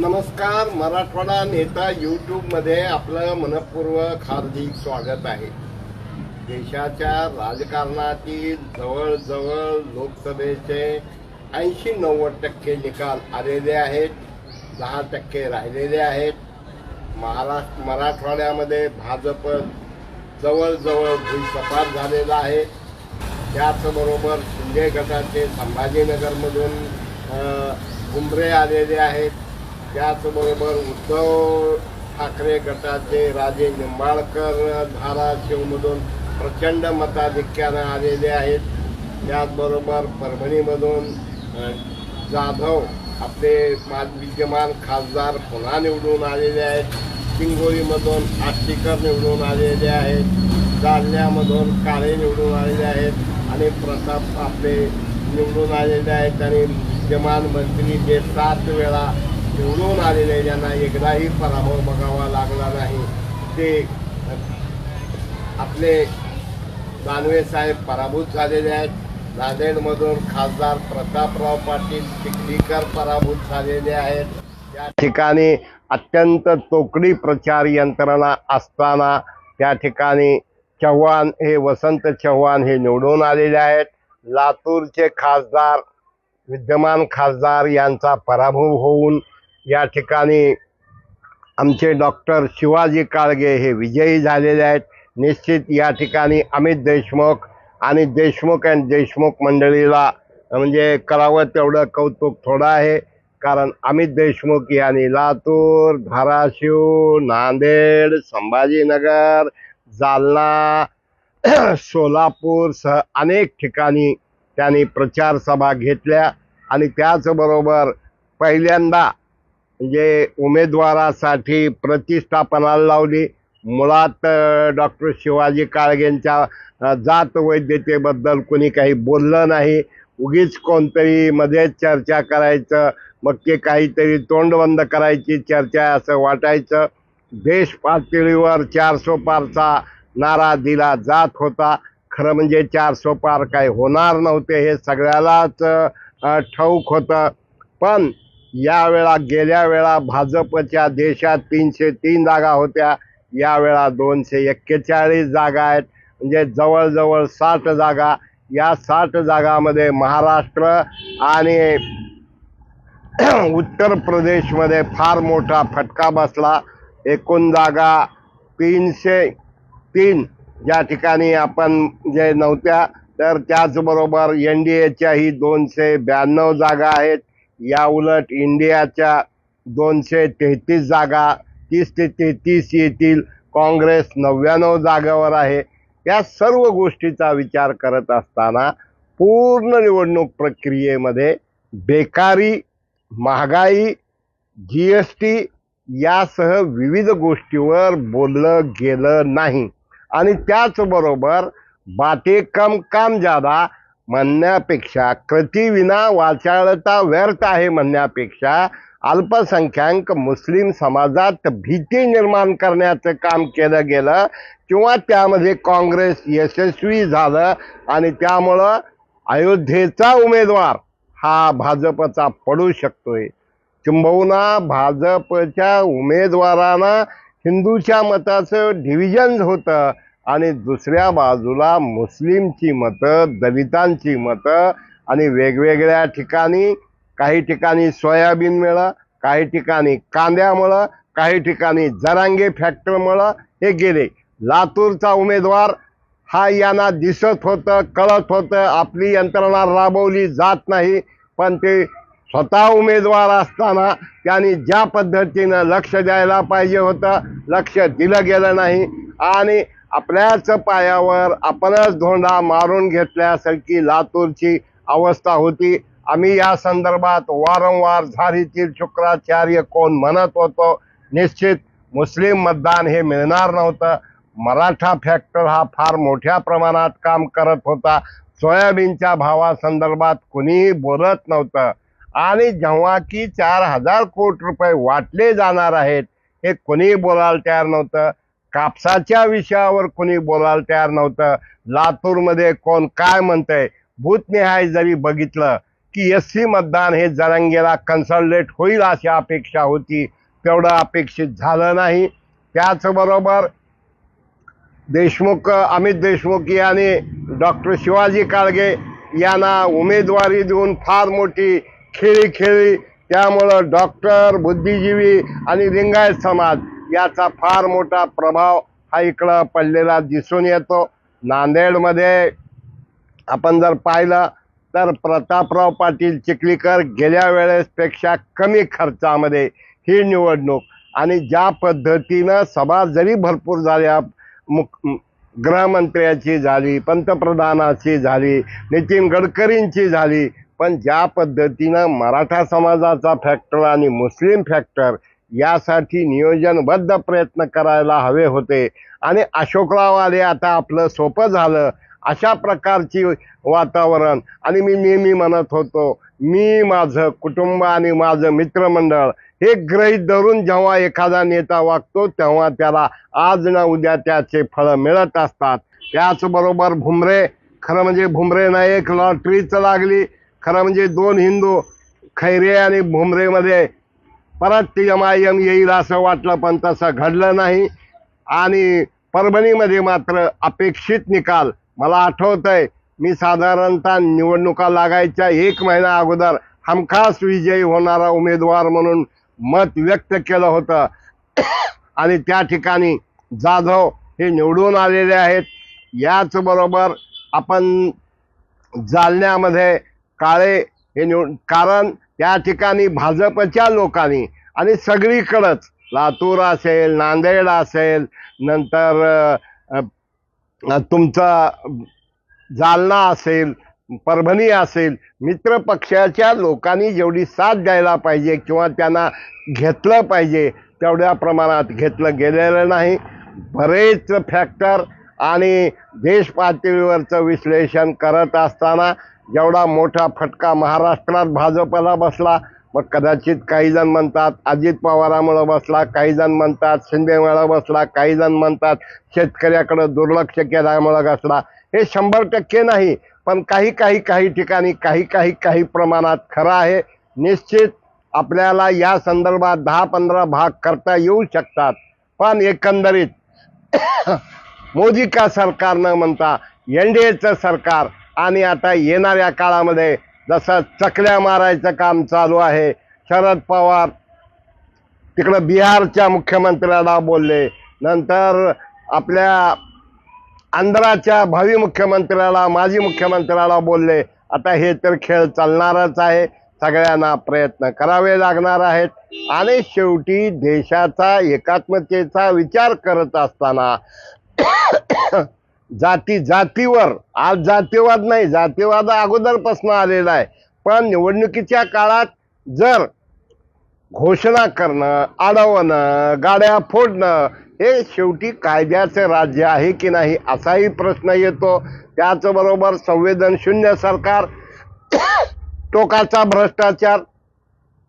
नमस्कार मराठवाडा नेता यूट्यूबमध्ये आपलं मनपूर्वक हार्दिक स्वागत आहे. देशाच्या राजकारणातील जवळजवळ लोकसभेचे ऐंशी नव्वद टक्के निकाल आलेले आहेत दहा टक्के राहिलेले आहेत. महाराष्ट्र मराठवाड्यामध्ये भाजप जवळजवळ भुईसपाट झालेला आहे. त्याचबरोबर शिंदे गटाचे संभाजीनगरमधून अ, उमरे आलेले आहेत. त्याचबरोबर उद्धव ठाकरे गटाचे राजे निंबाळकर धाराशिवमधून प्रचंड मताधिक्यानं आलेले आहेत. त्याचबरोबर परभणीमधून जाधव आपले मा- विद्यमान खासदार पुन्हा निवडून आलेले आहेत. चिंगोरीमधून आष्टीकर निवडून आलेले आहेत. जालन्यामधून काळे निवडून आलेले आहेत आणि प्रताप आपले निवडून आलेले आहेत. आणि विद्यमान मंत्री जे सात वेळा निवडून आलेले ज्यांना एकदाही पराभव बघावा लागला नाही. ते आपले दानवे साहेब पराभूत झालेले आहेत. नांदेडमधून खासदार प्रतापराव पाटील चिखलीकर पराभूत झालेले आहेत. त्या ठिकाणी अत्यंत तोकडी प्रचार यंत्रणा असताना त्या ठिकाणी चव्हाण हे वसंत चव्हाण हे निवडून आलेले आहेत. लातूरचे खासदार विद्यमान खासदार यांचा पराभव होऊन या ठिकाणी आमचे डॉक्टर शिवाजी काळगे हे विजयी झालेले आहेत. निश्चित या ठिकाणी अमित देशमुख आणि देशमुख अँड देशमुख मंडळीला म्हणजे करावं तेवढं कौतुक थोडं आहे. कारण अमित देशमुख यांनी लातूर धाराशिव नांदेड संभाजीनगर जालना सोलापूरसह अनेक ठिकाणी त्यांनी प्रचार सभा घेतल्या. आणि त्याचबरोबर पहिल्यांदा म्हणजे उमेदवारासाठी प्रतिष्ठापनाला लावली. मुळात डॉक्टर शिवाजी काळगेंच्या जात वैद्यतेबद्दल कोणी काही बोललं नाही. उगीच कोणतरी मध्येच चर्चा करायचं मग ते काहीतरी तोंडबंद करायची चर्चा आहे असं वाटायचं. देश पातळीवर चारसो पारचा नारा दिला जात होता. खरं म्हणजे चारसो पार काही होणार नव्हते हे सगळ्यालाच ठाऊक होतं. पण यावेळा गेल्या वेळा भाजपच्या देशात तीनशे तीन जागा होत्या. यावेळा दोनशे एक्केचाळीस जागा आहेत. म्हणजे जवळजवळ साठ जागा. या साठ जागामध्ये महाराष्ट्र आणि उत्तर प्रदेशमध्ये फार मोठा फटका बसला. एकूण जागा तीनशे तीन. ज्या ठिकाणी आपण जे नव्हत्या तर त्याचबरोबर एन डी एच्याही दोनशे ब्याण्णव जागा आहेत. या उलट इंडियाच्या दोनशे तेहतीस जागा तीस ते तेहतीस येथील काँग्रेस नव्याण्णव जागावर आहे. या सर्व गोष्टीचा विचार करत असताना पूर्ण निवडणूक प्रक्रियेमध्ये बेकारी महागाई जी एस टी यासह विविध गोष्टीवर बोललं गेलं नाही. आणि त्याचबरोबर बाते कम काम जादा म्हणण्यापेक्षा कृतीविना वाचाळता व्यर्थ आहे म्हणण्यापेक्षा अल्पसंख्याक मुस्लिम समाजात भीती निर्माण करण्याचं काम केलं गेलं किंवा त्यामध्ये काँग्रेस यशस्वी झालं आणि त्यामुळं अयोध्येचा उमेदवार हा भाजपचा पडू शकतोय. किंबहुना भाजपच्या उमेदवारांना हिंदूच्या मताचं डिव्हिजन होतं. आणि दुसऱ्या बाजूला मुस्लिमची मतं दलितांची मतं आणि वेगवेगळ्या ठिकाणी काही ठिकाणी सोयाबीनमुळं काही ठिकाणी कांद्यामुळं काही ठिकाणी जरांगे फॅक्टरमुळं हे गेले. लातूरचा उमेदवार हा यांना दिसत होतं कळत होतं आपली यंत्रणा राबवली जात नाही. पण ते स्वतः उमेदवार असताना त्यांनी ज्या पद्धतीनं लक्ष द्यायला पाहिजे होतं लक्ष दिलं गेलं नाही. आणि आपल्याच पायावर आपणच धोंडा मारून घेतल्यासारखी लातूरची अवस्था होती. आम्ही या संदर्भात वारंवार झारीतील शुक्राचार्य कोण म्हणत होतो? निश्चित मुस्लिम मतदान हे मिळणार नव्हतं. मराठा फॅक्टर हा फार मोठ्या प्रमाणात काम करत होता. सोयाबीनच्या भावासंदर्भात कुणीही बोलत नव्हतं. आणि जेव्हा की चार हजार कोटी रुपये वाटले जाणार आहेत हे कुणीही बोलायला तयार नव्हतं. कापसाच्या विषयावर कुणी बोलायला तयार नव्हतं. लातूरमध्ये कोण काय म्हणतंय? भूतनिहाय जरी बघितलं की एस सी मतदान हे जरांगेला कन्सल्टेट होईल अशी अपेक्षा होती. तेवढं अपेक्षित झालं नाही. त्याचबरोबर देशमुख अमित देशमुख यांनी डॉक्टर शिवाजी काळगे यांना उमेदवारी देऊन फार मोठी खेळी खेळली त्यामुळं डॉक्टर बुद्धिजीवी आणि लिंगायत समाज याचा फार मोठा प्रभाव हा इकडं पडलेला दिसून येतो. नांदेडमध्ये आपण जर पाहिलं तर प्रतापराव पाटील चिखलीकर गेल्या वेळेसपेक्षा कमी खर्चामध्ये ही निवडणूक आणि ज्या पद्धतीनं सभा जरी भरपूर झाल्या मुख गृहमंत्र्याची झाली पंतप्रधानाची झाली नितीन गडकरींची झाली पण ज्या पद्धतीनं मराठा समाजाचा फॅक्टर आणि मुस्लिम फॅक्टर यासाठी नियोजनबद्ध प्रयत्न करायला हवे होते. आणि अशोकराव आले आता आपलं सोपं झालं. अशा प्रकारची वातावरण. आणि मी नेहमी म्हणत होतो मी माझं कुटुंब आणि माझं मित्रमंडळ हे गृहीत धरून जेव्हा एखादा नेता वागतो तेव्हा त्याला आज ना उद्या त्याचे फळं मिळत असतात. त्याचबरोबर भुमरे खरं म्हणजे भुमरेना एक लॉटरीच लागली. खरं म्हणजे दोन हिंदू खैरे आणि भुमरेमध्ये परत एम आय एम येईल असं वाटलं पण तसं घडलं नाही. आणि परभणीमध्ये मात्र अपेक्षित निकाल. मला आठवतंय मी साधारणतः निवडणुका लागायच्या एक महिना अगोदर हमखास विजयी होणारा उमेदवार म्हणून मत व्यक्त केलं होतं. आणि त्या ठिकाणी जाधव हे निवडून आलेले आहेत. याचबरोबर आपण जालन्यामध्ये काळे हे निवड कारण त्या ठिकाणी भाजपच्या लोकांनी आणि सगळीकडंच लातूर असेल नांदेड असेल नंतर तुमचा जालना असेल परभणी असेल मित्र पक्षाच्या लोकांनी जेवढी साथ द्यायला पाहिजे किंवा त्यांना घेतलं पाहिजे तेवढ्या प्रमाणात घेतलं गेलेलं नाही. बरेच फॅक्टर आणि देश पातळीवरचं विश्लेषण करत असताना जेवढा मोठा फटका महाराष्ट्रात भाजपला बसला मग कदाचित काही जण म्हणतात अजित पवारामुळं बसला काही जण म्हणतात शिंदेमुळं बसला काही जण म्हणतात शेतकऱ्याकडं दुर्लक्ष केल्यामुळं बसला. हे शंभर टक्के नाही पण काही काही काही ठिकाणी काही काही काही प्रमाणात खरं आहे. निश्चित आपल्याला या संदर्भात दहा पंधरा भाग करता येऊ शकतात. पण एकंदरीत मोदी का सरकार न म्हणता एन डी एचं सरकार आणि आता येणाऱ्या काळामध्ये जसं चकल्या मारायचं काम चालू आहे शरद पवार तिकडं बिहारच्या मुख्यमंत्र्याला बोलले. नंतर आपल्या आंध्राच्या भावी मुख्यमंत्र्याला माजी मुख्यमंत्र्याला बोलले. आता हे तर खेळ चालणारच आहे. सगळ्यांना प्रयत्न करावे लागणार आहेत. आणि शेवटी देशाचा एकात्मतेचा विचार करत असताना जाती जातीवर. आज जातीवाद नाही जातीवाद अगोदरपासून आलेला आहे. पण निवडणुकीच्या काळात जर घोषणा करणं अडवणं गाड्या फोडणं हे शेवटी कायद्याचे राज्य आहे की नाही असाही प्रश्न येतो. त्याचबरोबर संवेदनशून्य सरकार टोकाचा भ्रष्टाचार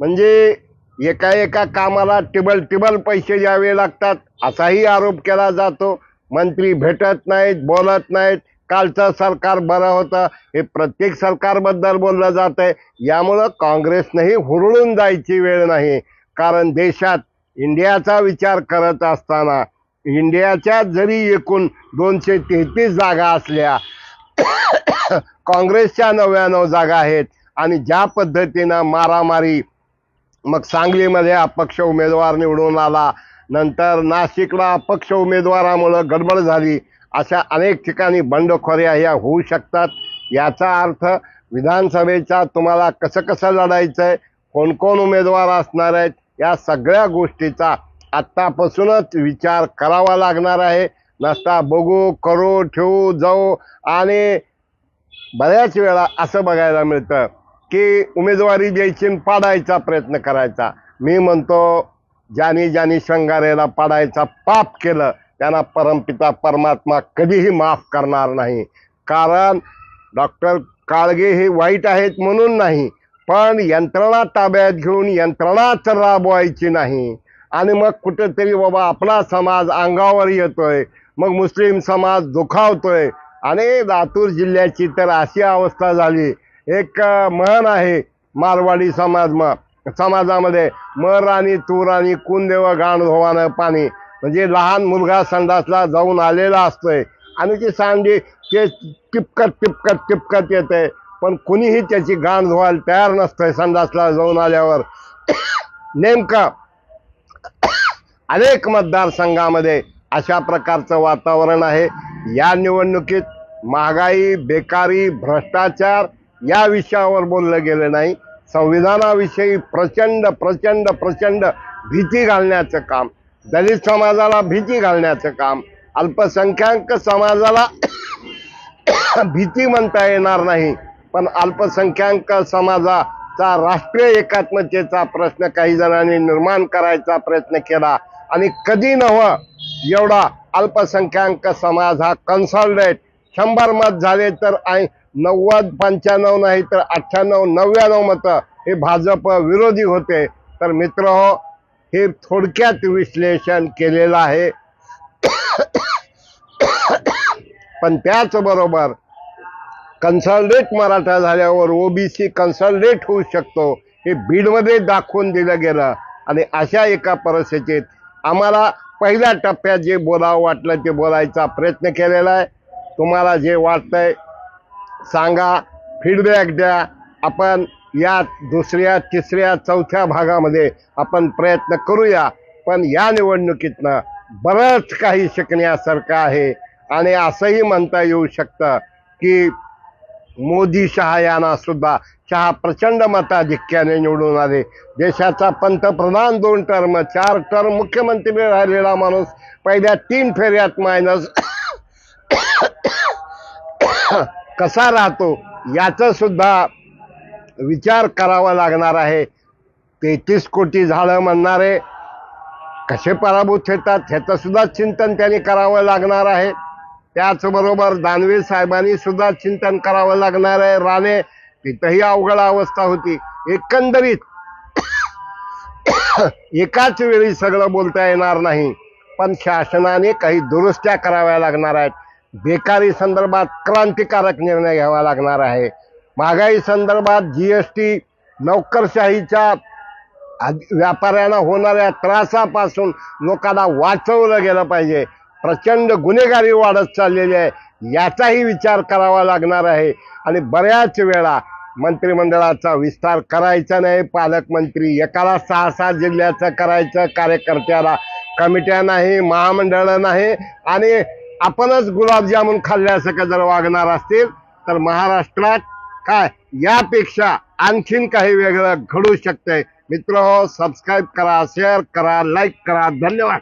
म्हणजे एका एका कामाला टिबल टिबल पैसे द्यावे लागतात असाही आरोप केला जातो. मंत्री भेटत नाहीत बोलत नाहीत. कालचं सरकार बरं होतं. हे प्रत्येक सरकारबद्दल बोललं जात आहे यामुळं काँग्रेसनंही हुरळून जायची वेळ नाही. कारण देशात इंडियाचा विचार करत असताना इंडियाच्या जरी एकूण दोनशे तेहतीस जागा असल्या काँग्रेसच्या नव्याण्णव जागा आहेत. आणि ज्या पद्धतीनं मारामारी मग सांगलीमध्ये अपक्ष उमेदवार निवडून आला नंतर नाशिकला अपक्ष उमेदवारामुळं गडबड झाली. अशा अनेक ठिकाणी बंडखोऱ्या ह्या होऊ शकतात. याचा अर्थ विधानसभेचा तुम्हाला कसं कसं लढायचं आहे कोण कोण उमेदवार असणार आहेत या सगळ्या गोष्टीचा आत्तापासूनच विचार करावा लागणार आहे. नसता बघू करू ठेवू जाऊ आणि बऱ्याच वेळा असं बघायला मिळतं की उमेदवारी द्यायची पाडायचा प्रयत्न करायचा. मी म्हणतो ज्याने ज्यांनी शंगारेला पाडायचा पाप केलं त्यांना परमपिता परमात्मा कधीही माफ करणार नाही. कारण डॉक्टर काळगे हे वाईट आहेत म्हणून नाही पण यंत्रणा ताब्यात घेऊन यंत्रणाच राबवायची नाही. आणि मग कुठेतरी बाबा आपला समाज अंगावर येतोय मग मुस्लिम समाज दुखावतोय. आणि लातूर जिल्ह्याची तर अशी अवस्था झाली. एक म्हण आहे मारवाडी समाज म समाजामध्ये मर आणि तूर आणि कुंदेव गाण धोवानं पाणी. म्हणजे लहान मुलगा संडासला जाऊन आलेला असतोय. आणि ती सांडी ते टिपकत टिपकत टिपकत येते पण कुणीही त्याची गाण धुवायला तयार नसतंय संडासला जाऊन आल्यावर. नेमकं अनेक मतदारसंघामध्ये अशा प्रकारचं वातावरण आहे. या निवडणुकीत महागाई बेकारी भ्रष्टाचार या विषयावर बोललं गेलं नाही. संविधानाविषयी प्रचंड प्रचंड प्रचंड भीती घालण्याचं काम दलित समाजाला भीती घालण्याचं काम अल्पसंख्याक समाजाला भीती म्हणता येणार नाही पण अल्पसंख्याक समाजाचा राष्ट्रीय एकात्मतेचा प्रश्न काही जणांनी निर्माण करायचा प्रयत्न केला आणि कधी नव्ह एवढा अल्पसंख्याक समाज हा कन्सॉल्डेट शंभर मत झाले तर ऐ- नव्वद पंच्याण्णव नाही तर अठ्ठ्याण्णव नव्याण्णव मतं हे भाजप विरोधी होते. तर मित्र हो हे थोडक्यात विश्लेषण केलेलं आहे. पण त्याचबरोबर कन्सल्टेट मराठा झाल्यावर ओबीसी कन्सल्टेट होऊ शकतो हे बीडमध्ये दाखवून दिलं गेलं. आणि अशा एका परिस्थितीत आम्हाला पहिल्या टप्प्यात जे बोलावं वाटलं ते बोलायचा प्रयत्न केलेला आहे. तुम्हाला जे वाटतंय सांगा फीडबॅक द्या. आपण या दुसऱ्या तिसऱ्या चौथ्या भागामध्ये आपण प्रयत्न करूया. पण या निवडणुकीतनं बरंच काही शिकण्यासारखं आहे. आणि असंही म्हणता येऊ शकतं की मोदी शहा यांना सुद्धा शहा प्रचंड मताधिक्याने निवडून आले. देशाचा पंतप्रधान दोन टर्म चार टर्म मुख्यमंत्री राहिलेला माणूस पहिल्या तीन फेऱ्यात मायनस कसा राहतो याचा सुद्धा विचार करावा लागणार आहे. तेहतीस कोटी झाडं म्हणणारे कसे पराभूत होतात ह्याचंसुद्धा चिंतन त्यांनी करावं लागणार आहे. त्याचबरोबर दानवे साहेबांनी सुद्धा चिंतन करावं लागणार आहे. राणे तिथंही अवघड अवस्था होती. एकंदरीत एकाच वेळी सगळं बोलता येणार नाही. पण शासनाने काही दुरुस्त्या कराव्या लागणार आहेत. बेकारी संदर्भात क्रांतिकारक निर्णय घ्यावा लागणार आहे. महागाई संदर्भात जी एस टी नोकरशाहीच्या व्यापाऱ्यांना होणाऱ्या त्रासापासून लोकांना वाचवलं गेलं पाहिजे. प्रचंड गुन्हेगारी वाढत चाललेली आहे. याचाही विचार करावा लागणार आहे. आणि बऱ्याच वेळा मंत्रिमंडळाचा विस्तार करायचा नाही. पालकमंत्री एकाला सहा सहा जिल्ह्याचं करायचं कार्यकर्त्याला कमिट्या नाही महामंडळं नाही आणि आपणच गुलाबजामुन खाल्ल्यासारखं जर वागणार असतील तर महाराष्ट्रात काय? यापेक्षा आणखीन काही वेगळं घडू शकतंय. मित्र हो, सबस्क्राईब करा शेअर करा लाईक करा. धन्यवाद.